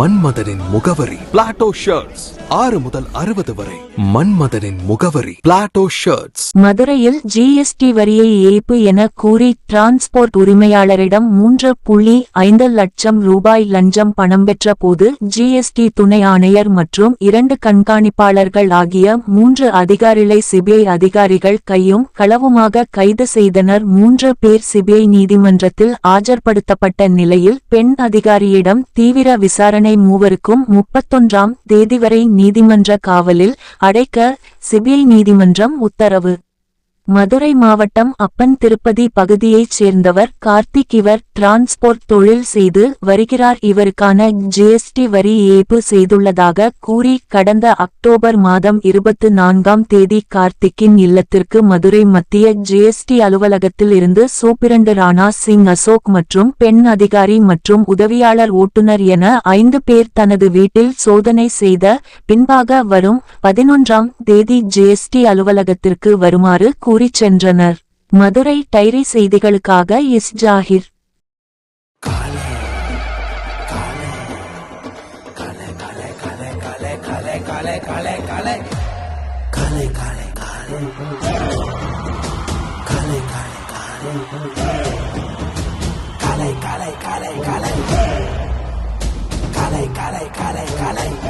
மன்மதனின் முகவரி. Plato shirts ஆறு முதல் அறுபது வரை. மன்மதனின் முகவரி. பிளாட்டோ ஷர்ட்ஸ் மதுரையில் ஜிஎஸ்டி வரியை ஏய்ப்பு என கூறி டிரான்ஸ்போர்ட் உரிமையாளரிடம் மூன்று புள்ளி ஐந்து லட்சம் ரூபாய் லஞ்சம் பணம் பெற்ற போது ஜிஎஸ்டி துணை ஆணையர் மற்றும் இரண்டு கண்காணிப்பாளர்கள் ஆகிய மூன்று அதிகாரிகளை சிபிஐ அதிகாரிகள் கையும் களவுமாக கைது செய்தனர். மூன்று பேர் சிபிஐ நீதிமன்றத்தில் ஆஜர்படுத்தப்பட்ட நிலையில் பெண் அதிகாரியிடம் தீவிர விசாரணை மூவருக்கும் முப்பத்தொன்றாம் தேதி வரை நீதிமன்ற காவலில் அடைக்க சிபிஐ நீதிமன்றம் உத்தரவு. மதுரை மாவட்டம் அப்பன் திருப்பதி பகுதியைச் சேர்ந்தவர் கார்த்திக். இவர் டிரான்ஸ்போர்ட் தொழில் செய்து வருகிறார். இவருக்கான ஜிஎஸ்டி வரி ஏய்ப்பு செய்துள்ளதாக கூறி கடந்த அக்டோபர் மாதம் இருபத்து நான்காம் தேதி கார்த்திக்கின் இல்லத்திற்கு மதுரை மத்திய ஜிஎஸ்டி அலுவலகத்தில் இருந்து சூப்பிரண்டு ராணா சிங் அசோக் மற்றும் பெண் அதிகாரி மற்றும் உதவியாளர் ஓட்டுநர் என ஐந்து பேர் தனது வீட்டில் சோதனை செய்த பின்பாக வரும் பதினொன்றாம் தேதி ஜிஎஸ்டி அலுவலகத்திற்கு வருமாறு கூறிச் சென்றனர் மதுரை டைரி செய்திகளுக்காக இஸ் ஜாகிர் கலை கலை கலை கலை கலை கலை கலை